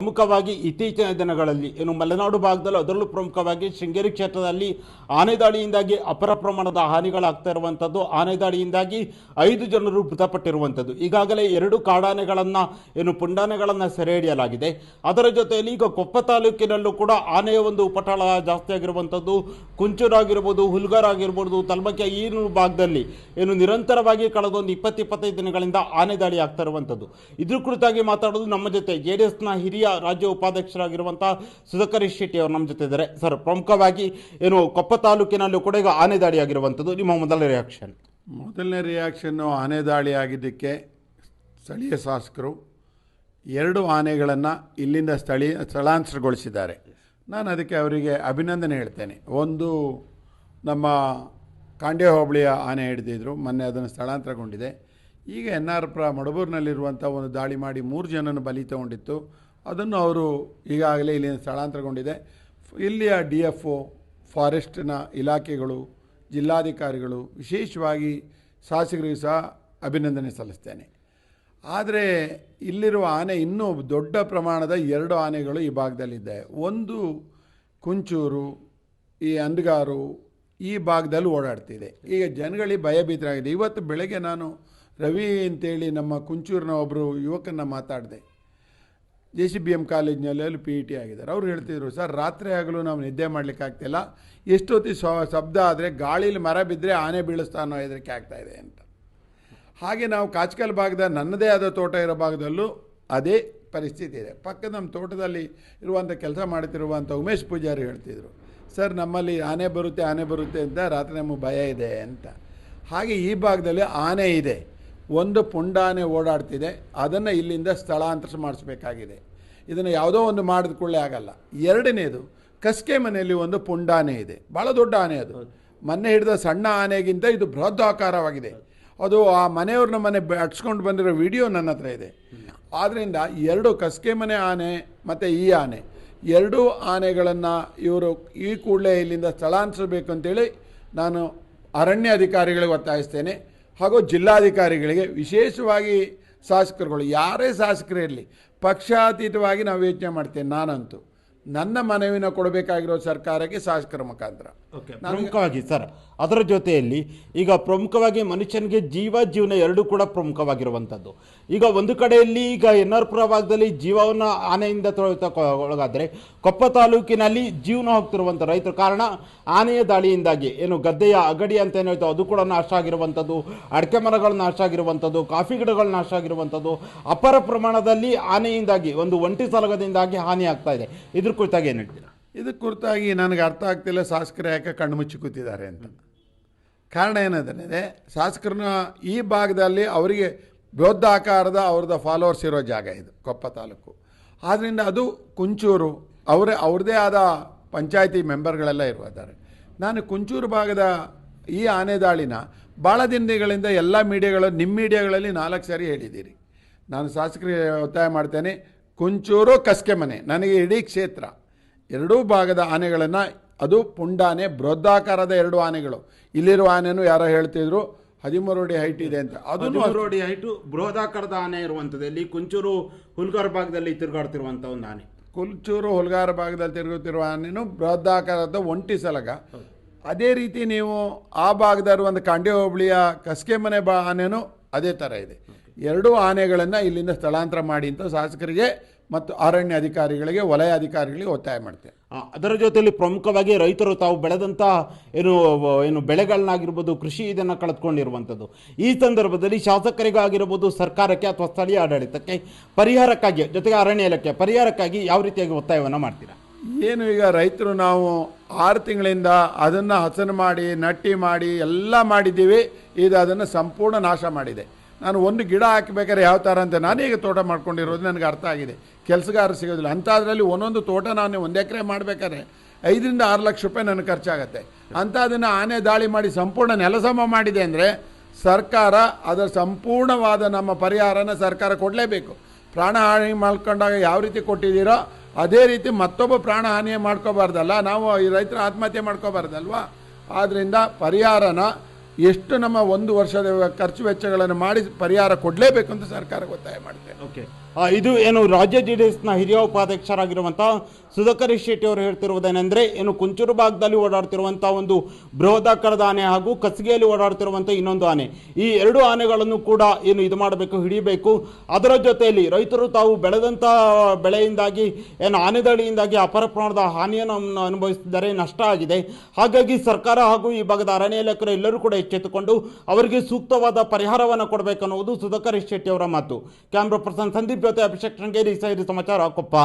ಪ್ರಮುಖವಾಗಿ ಇತ್ತೀಚಿನ ದಿನಗಳಲ್ಲಿ ಏನು ಮಲೆನಾಡು ಭಾಗದಲ್ಲೂ ಅದರಲ್ಲೂ ಪ್ರಮುಖವಾಗಿ ಶೃಂಗೇರಿ ಕ್ಷೇತ್ರದಲ್ಲಿ ಆನೆ ದಾಳಿಯಿಂದಾಗಿ ಅಪರ ಪ್ರಮಾಣದ ಹಾನಿಗಳಾಗ್ತಾ ಇರುವಂಥದ್ದು ಆನೆ ದಾಳಿಯಿಂದಾಗಿ ಐದು ಜನರು ಮೃತಪಟ್ಟಿರುವಂಥದ್ದು ಈಗಾಗಲೇ ಎರಡು ಕಾಡಾನೆಗಳನ್ನು ಏನು ಪುಂಡಾನೆಗಳನ್ನು ಸೆರೆ ಹಿಡಿಯಲಾಗಿದೆ. ಅದರ ಜೊತೆಯಲ್ಲಿ ಈಗ ಕೊಪ್ಪ ತಾಲೂಕಿನಲ್ಲೂ ಕೂಡ ಆನೆಯ ಒಂದು ಉಪಟಳ ಜಾಸ್ತಿ ಆಗಿರುವಂಥದ್ದು ಕುಂಚೂರಾಗಿರ್ಬೋದು ಹುಲ್ಗಾರ್ ಆಗಿರ್ಬೋದು ತಲ್ಮಕ್ಕೆ ಈ ಭಾಗದಲ್ಲಿ ಏನು ನಿರಂತರವಾಗಿ ಕಳೆದ ಒಂದು ಇಪ್ಪತ್ತು, ಇಪ್ಪತ್ತೈದು ದಿನಗಳಿಂದ ಆನೆ ದಾಳಿ ಆಗ್ತಾ ಇರುವಂಥದ್ದು ಇದ್ರ ಕುರಿತಾಗಿ ಮಾತಾಡೋದು ನಮ್ಮ ಜೊತೆ ಜೆ ಡಿ ಎಸ್ನ ಹಿರಿಯ ರಾಜ್ಯ ಉಪಾಧ್ಯಕ್ಷರಾಗಿರುವಂಥ ಸುಧಾಕರ್ ಶೆಟ್ಟಿ ಅವರು ನಮ್ಮ ಜೊತೆ ಇದ್ದಾರೆ. ಸರ್, ಪ್ರಮುಖವಾಗಿ ಏನು ಕೊಪ್ಪ ತಾಲೂಕಿನಲ್ಲೂ ಕೂಡ ಈಗ ಆನೆ ದಾಳಿ ಆಗಿರುವಂಥದ್ದು ನಿಮ್ಮ ಮೊದಲ ರಿಯಾಕ್ಷನ್ ಮೊದಲನೇ ರಿಯಾಕ್ಷನ್ನು ಆನೆ ದಾಳಿ ಆಗಿದ್ದಕ್ಕೆ ಸ್ಥಳೀಯ ಶಾಸಕರು ಎರಡು ಆನೆಗಳನ್ನು ಇಲ್ಲಿಂದ ಸ್ಥಳೀಯ ಸ್ಥಳಾಂತರಗೊಳಿಸಿದ್ದಾರೆ. ನಾನು ಅದಕ್ಕೆ ಅವರಿಗೆ ಅಭಿನಂದನೆ ಹೇಳ್ತೇನೆ. ಒಂದು, ನಮ್ಮ ಕಾಂಡ್ಯ ಹೋಬಳಿಯ ಆನೆ ಹಿಡಿದಿದ್ರು, ಮೊನ್ನೆ ಅದನ್ನು ಸ್ಥಳಾಂತರಗೊಂಡಿದೆ. ಈಗ ಎನ್ ಆರ್ ಪ್ರ ಮಡಬೂರಿನಲ್ಲಿರುವಂಥ ಒಂದು ದಾಳಿ ಮಾಡಿ ಮೂರು ಜನನ ಬಲಿ ತಗೊಂಡಿತ್ತು. ಅದನ್ನು ಅವರು ಈಗಾಗಲೇ ಇಲ್ಲಿ ಸ್ಥಳಾಂತರಗೊಂಡಿದೆ. ಇಲ್ಲಿಯ ಡಿ ಎಫ್ ಒ, ಫಾರೆಸ್ಟ್ನ ಇಲಾಖೆಗಳು, ಜಿಲ್ಲಾಧಿಕಾರಿಗಳು ವಿಶೇಷವಾಗಿ ಶಾಸಕರಿಗೆ ಸಹ ಅಭಿನಂದನೆ ಸಲ್ಲಿಸ್ತೇನೆ. ಆದರೆ ಇಲ್ಲಿರುವ ಆನೆ ಇನ್ನೂ ದೊಡ್ಡ ಪ್ರಮಾಣದ ಎರಡು ಆನೆಗಳು ಈ ಭಾಗದಲ್ಲಿದೆ. ಒಂದು ಕುಂಚೂರು, ಈ ಅಂದಗಾರು ಈ ಭಾಗದಲ್ಲಿ ಓಡಾಡ್ತಿದೆ. ಈಗ ಜನಗಳಿಗೆ ಭಯಭೀತರಾಗಿದೆ ಇವತ್ತು ಬೆಳಗ್ಗೆ ನಾನು ರವಿ ಅಂತೇಳಿ ನಮ್ಮ ಕುಂಚೂರಿನ ಒಬ್ಬರು ಯುವಕನ ಮಾತಾಡಿದೆ. ಜೆ ಸಿ ಬಿ ಎಂ ಕಾಲೇಜ್ನಲ್ಲಿ ಅಲ್ಲಿ ಪಿ ಇ ಟಿ ಆಗಿದ್ದಾರೆ. ಅವ್ರು ಹೇಳ್ತಿದ್ರು, ಸರ್, ರಾತ್ರಿ ಆಗಲೂ ನಾವು ನಿದ್ದೆ ಮಾಡ್ಲಿಕ್ಕೆ ಆಗ್ತಿಲ್ಲ. ಎಷ್ಟೊತ್ತಿ ಶಬ್ದ ಆದರೆ ಗಾಳೀಲಿ ಮರ ಬಿದ್ದರೆ ಆನೆ ಬೀಳಿಸ್ತಾ ಅನ್ನೋ ಹೆದರಿಕೆ ಆಗ್ತಾಯಿದೆ ಅಂತ. ಹಾಗೆ ನಾವು ಕಾಚ್ಕಲ್ ಭಾಗದ ನನ್ನದೇ ಆದ ತೋಟ ಇರೋ ಭಾಗದಲ್ಲೂ ಅದೇ ಪರಿಸ್ಥಿತಿ ಇದೆ. ಪಕ್ಕದ ನಮ್ಮ ತೋಟದಲ್ಲಿ ಇರುವಂಥ ಕೆಲಸ ಮಾಡ್ತಿರುವಂಥ ಉಮೇಶ್ ಪೂಜಾರಿ ಹೇಳ್ತಿದ್ರು, ಸರ್, ನಮ್ಮಲ್ಲಿ ಆನೆ ಬರುತ್ತೆ ಆನೆ ಬರುತ್ತೆ ಅಂತ ರಾತ್ರಿ ನಮಗೆ ಭಯ ಇದೆ ಅಂತ. ಹಾಗೆ ಈ ಭಾಗದಲ್ಲಿ ಆನೆ ಇದೆ. ಒಂದು ಪುಂಡಾನೆ ಓಡಾಡ್ತಿದೆ ಅದನ್ನು ಇಲ್ಲಿಂದ ಸ್ಥಳಾಂತರ ಮಾಡಿಸ್ಬೇಕಾಗಿದೆ. ಇದನ್ನು ಯಾವುದೋ ಒಂದು ಮಾಡಿದ ಕೂಡಲೇ ಆಗಲ್ಲ. ಎರಡನೇದು ಕಸ್ಕೆ ಮನೆಯಲ್ಲಿ ಒಂದು ಪುಂಡಾನೆ ಇದೆ. ಭಾಳ ದೊಡ್ಡ ಆನೆ ಅದು. ಮೊನ್ನೆ ಹಿಡಿದ ಸಣ್ಣ ಆನೆಗಿಂತ ಇದು ಬೃಹದಾಕಾರವಾಗಿದೆ ಅದು ಆ ಮನೆಯವ್ರನ್ನ ಮನೆ ಅಟ್ಸ್ಕೊಂಡು ಬಂದಿರೋ ವಿಡಿಯೋ ನನ್ನ ಹತ್ರ ಇದೆ. ಆದ್ದರಿಂದ ಎರಡು ಕಸ್ಕೆ ಮನೆ ಆನೆ ಮತ್ತು ಈ ಆನೆ. ಎರಡೂ ಆನೆಗಳನ್ನು ಇವರು ಈ ಕೂಡಲೇ ಇಲ್ಲಿಂದ ಸ್ಥಳಾಂತರಿಸಬೇಕು ಅಂತೇಳಿ ನಾನು ಅರಣ್ಯ ಅಧಿಕಾರಿಗಳಿಗೆ ಒತ್ತಾಯಿಸ್ತೇನೆ. ಹಾಗೂ ಜಿಲ್ಲಾಧಿಕಾರಿಗಳಿಗೆ ವಿಶೇಷವಾಗಿ ಶಾಸಕರುಗಳು, ಯಾರೇ ಶಾಸಕರೇ ಇರಲಿ, ಪಕ್ಷಾತೀತವಾಗಿ ನಾವು ಯೋಚನೆ ಮಾಡ್ತೇನೆ ನಾನಂತೂ ನನ್ನ ಮನವಿನ ಕೊಡಬೇಕಾಗಿರೋ ಸರ್ಕಾರಕ್ಕೆ ಶಾಸಕರ ಮುಖಾಂತರ. ಪ್ರಮುಖವಾಗಿ ಸರ್ ಅದರ ಜೊತೆಯಲ್ಲಿ ಈಗ ಪ್ರಮುಖವಾಗಿ ಮನುಷ್ಯನಿಗೆ ಜೀವ ಜೀವನ ಎರಡೂ ಕೂಡ ಪ್ರಮುಖವಾಗಿರುವಂಥದ್ದು. ಈಗ ಒಂದು ಕಡೆಯಲ್ಲಿ ಈಗ ಎನ್ ಆರ್ ಪುರ ಭಾಗದಲ್ಲಿ ಜೀವವನ್ನು ಆನೆಯಿಂದ ಒಳಗಾದರೆ ಕೊಪ್ಪ ತಾಲೂಕಿನಲ್ಲಿ ಜೀವನ ಹೋಗ್ತಿರುವಂಥ ರೈತರು. ಕಾರಣ ಆನೆಯ ದಾಳಿಯಿಂದಾಗಿ ಏನು ಗದ್ದೆಯ ಅಗಡಿ ಅಂತ ಏನು ಹೇಳ್ತಾವೆ ಅದು ಕೂಡ ನಾಶ ಆಗಿರುವಂಥದ್ದು ಅಡಿಕೆ ಮರಗಳು ನಾಶ ಆಗಿರುವಂಥದ್ದು ಕಾಫಿ ಗಿಡಗಳು ನಾಶ ಆಗಿರುವಂಥದ್ದು ಅಪಾರ ಪ್ರಮಾಣದಲ್ಲಿ ಆನೆಯಿಂದಾಗಿ ಒಂದು ಒಂಟಿ ಸಲಗದಿಂದಾಗಿ ಹಾನಿ ಆಗ್ತಾ ಇದೆ. ಇದ್ರ ಕುರಿತಾಗಿ ಏನು ಹೇಳ್ತೀರಾ? ಇದಕ್ಕೆ ಕುರಿತಾಗಿ ನನಗೆ ಅರ್ಥ ಆಗ್ತಿಲ್ಲ, ಶಾಸಕರು ಯಾಕೆ ಕಣ್ಣು ಮುಚ್ಚಿ ಕೂತಿದ್ದಾರೆ ಅಂತ. ಕಾರಣ ಏನಂದರೆ ಶಾಸಕರನ್ನ ಈ ಭಾಗದಲ್ಲಿ ಅವರಿಗೆ ಬೃಹದಾಕಾರದ ಅವ್ರದ್ದು ಫಾಲೋವರ್ಸ್ ಇರೋ ಜಾಗ ಇದು, ಕೊಪ್ಪ ತಾಲೂಕು. ಆದ್ದರಿಂದ ಅದು ಕುಂಚೂರು, ಅವರೇ, ಅವ್ರದ್ದೇ ಆದ ಪಂಚಾಯತಿ ಮೆಂಬರ್ಗಳೆಲ್ಲ ಇರುತ್ತಾರೆ. ನಾನು ಕುಂಚೂರು ಭಾಗದ ಈ ಆನೆ ದಾಳಿನ ಭಾಳ ದಿನಗಳಿಂದ ಎಲ್ಲ ಮೀಡಿಯಾಗಳು ನಿಮ್ಮ ಮೀಡಿಯಾಗಳಲ್ಲಿ ನಾಲ್ಕು ಸಾರಿ ಹೇಳಿದ್ದೀರಿ. ನಾನು ಶಾಸಕರಿಗೆ ಒತ್ತಾಯ ಮಾಡ್ತೇನೆ, ಕುಂಚೂರು ಕಸ್ಕೆ ಮನೆ, ನನಗೆ ಇಡೀ ಕ್ಷೇತ್ರ. ಎರಡೂ ಭಾಗದ ಆನೆಗಳನ್ನು ಅದು ಪುಂಡಾನೆ ಬೃಹದಾಕಾರದ ಎರಡು ಆನೆಗಳು. ಇಲ್ಲಿರುವ ಆನೆನೂ ಯಾರೋ ಹೇಳ್ತಿದ್ರು ಹದಿಮೂರು ಅಡಿ ಹೈಟ್ ಇದೆ ಅಂತ. ಅದನ್ನು ಹದಿಮೂರು ಅಡಿ ಹೈಟು ಬೃಹದಾಕಾರದ ಆನೆ ಇರುವಂಥದ್ದು. ಇಲ್ಲಿ ಕುಂಚೂರು ಹುಲ್ಗಾರ ಭಾಗದಲ್ಲಿ ತಿರುಗಾಡ್ತಿರುವಂಥ ಒಂದು ಆನೆ. ಕುಲ್ಚೂರು ಹುಲ್ಗಾರ ಭಾಗದಲ್ಲಿ ತಿರುಗುತ್ತಿರುವ ಆನೆನೂ ಬೃಹದಾಕಾರದ ಒಂಟಿ ಸಲಗ. ಅದೇ ರೀತಿ ನೀವು ಆ ಭಾಗದಲ್ಲಿರುವಂಥ ಕಾಂಡ್ಯ ಹೋಬಳಿಯ ಕಸ್ಕೆಮನೆ ಬಾ ಆನೆನೂ ಅದೇ ಥರ ಇದೆ. ಎರಡೂ ಆನೆಗಳನ್ನು ಇಲ್ಲಿಂದ ಸ್ಥಳಾಂತರ ಮಾಡಿ ಅಂತ ಶಾಸಕರಿಗೆ ಮತ್ತು ಅರಣ್ಯ ಅಧಿಕಾರಿಗಳಿಗೆ ವಲಯ ಅಧಿಕಾರಿಗಳಿಗೆ ಒತ್ತಾಯ ಮಾಡ್ತೇವೆ. ಅದರ ಜೊತೆಯಲ್ಲಿ ಪ್ರಮುಖವಾಗಿ ರೈತರು ತಾವು ಬೆಳೆದಂತಹ ಏನು ಏನು ಬೆಳೆಗಳನ್ನಾಗಿರ್ಬೋದು ಕೃಷಿ ಇದನ್ನು ಕಳೆದುಕೊಂಡಿರುವಂಥದ್ದು ಈ ಸಂದರ್ಭದಲ್ಲಿ ಶಾಸಕರಿಗಾಗಿರ್ಬೋದು ಸರ್ಕಾರಕ್ಕೆ ಅಥವಾ ಸ್ಥಳೀಯ ಆಡಳಿತಕ್ಕೆ ಪರಿಹಾರಕ್ಕಾಗಿ ಜೊತೆಗೆ ಅರಣ್ಯ ಇಲಾಖೆ ಪರಿಹಾರಕ್ಕಾಗಿ ಯಾವ ರೀತಿಯಾಗಿ ಒತ್ತಾಯವನ್ನು ಮಾಡ್ತೀರಾ? ಏನು ಈಗ ರೈತರು ನಾವು ಆರು ತಿಂಗಳಿಂದ ಅದನ್ನು ಹಸನು ಮಾಡಿ ನಟ್ಟಿ ಮಾಡಿ ಎಲ್ಲ ಮಾಡಿದ್ದೀವಿ. ಇದು ಅದನ್ನು ಸಂಪೂರ್ಣ ನಾಶ ಮಾಡಿದೆ. ನಾನು ಒಂದು ಗಿಡ ಹಾಕಬೇಕಾದ್ರೆ ಯಾವ ಥರ ಅಂತ ನಾನೀಗ ತೋಟ ಮಾಡ್ಕೊಂಡಿರೋದು, ನನಗೆ ಅರ್ಥ ಆಗಿದೆ. ಕೆಲಸಗಾರ ಸಿಗೋದಿಲ್ಲ. ಅಂಥದ್ರಲ್ಲಿ ಒಂದೊಂದು ತೋಟ ನಾನು ಒಂದು ಎಕರೆ ಮಾಡಬೇಕಾದ್ರೆ ಐದರಿಂದ ಆರು ಲಕ್ಷ ರೂಪಾಯಿ ನನಗೆ ಖರ್ಚಾಗತ್ತೆ. ಅಂಥದನ್ನು ಆನೆ ದಾಳಿ ಮಾಡಿ ಸಂಪೂರ್ಣ ನೆಲಸಮ ಮಾಡಿದೆ ಅಂದರೆ ಸರ್ಕಾರ ಅದರ ಸಂಪೂರ್ಣವಾದ ನಮ್ಮ ಪರಿಹಾರನ ಸರ್ಕಾರ ಕೊಡಲೇಬೇಕು. ಪ್ರಾಣಹಾನಿ ಮಾಡ್ಕೊಂಡಾಗ ಯಾವ ರೀತಿ ಕೊಟ್ಟಿದ್ದೀರೋ ಅದೇ ರೀತಿ ಮತ್ತೊಬ್ಬ ಪ್ರಾಣಹಾನಿ ಮಾಡ್ಕೋಬಾರ್ದಲ್ಲ. ನಾವು ಈ ರೈತರ ಆತ್ಮಹತ್ಯೆ ಮಾಡ್ಕೋಬಾರ್ದಲ್ವಾ? ಆದ್ದರಿಂದ ಪರಿಹಾರನ ಎಷ್ಟು ನಮ್ಮ ಒಂದು ವರ್ಷದ ಖರ್ಚು ವೆಚ್ಚಗಳನ್ನು ಮಾಡಿ ಪರಿಹಾರ ಕೊಡಲೇಬೇಕು ಅಂತ ಸರ್ಕಾರ ಒತ್ತಾಯ ಮಾಡ್ತೇನೆ. ಓಕೆ ಇದು ಏನು ರಾಜ್ಯ ಜೆ ಡಿ ಎಸ್ನ ಹಿರಿಯ ಉಪಾಧ್ಯಕ್ಷರಾಗಿರುವಂಥ ಸುಧಾಕರ್ ಶೆಟ್ಟಿ ಅವರು ಹೇಳ್ತಿರುವುದೇನೆಂದರೆ, ಏನು ಕುಂಚೂರು ಭಾಗದಲ್ಲಿ ಓಡಾಡ್ತಿರುವಂಥ ಒಂದು ಬೃಹದಾಕಾರದ ಆನೆ ಹಾಗೂ ಕಸಗೆಯಲ್ಲಿ ಓಡಾಡ್ತಿರುವಂಥ ಇನ್ನೊಂದು ಆನೆ. ಈ ಎರಡು ಆನೆಗಳನ್ನು ಕೂಡ ಏನು ಇದು ಮಾಡಬೇಕು ಹಿಡಿಯಬೇಕು ಅದರ ಜೊತೆಯಲ್ಲಿ ರೈತರು ತಾವು ಬೆಳೆದಂಥ ಬೆಳೆಯಿಂದಾಗಿ, ಏನು ಆನೆ ದಾಳಿಯಿಂದಾಗಿ ಅಪಾರ ಪ್ರಮಾಣದ ಹಾನಿಯನ್ನು ಅನುಭವಿಸಿದ್ದಾರೆ ನಷ್ಟ ಆಗಿದೆ. ಹಾಗಾಗಿ ಸರ್ಕಾರ ಹಾಗೂ ಈ ಭಾಗದ ಅರಣ್ಯ ಇಲಾಖೆ ಎಲ್ಲರೂ ಕೂಡ ಎಚ್ಚೆತ್ತುಕೊಂಡು ಅವರಿಗೆ ಸೂಕ್ತವಾದ ಪರಿಹಾರವನ್ನು ಕೊಡಬೇಕನ್ನುವುದು ಸುಧಾಕರ್ ಶೆಟ್ಟಿ ಅವರ ಮಾತು. ಕ್ಯಾಮ್ರಾ ಪರ್ಸನ್ ಸಂದೀಪ್ ಜೊತೆ ಅಭಿಷೇಕ್ ಶೃಂಗೇರಿ ಸೈರಿ ಸಮಾಚಾರ ಕೊಪ್ಪ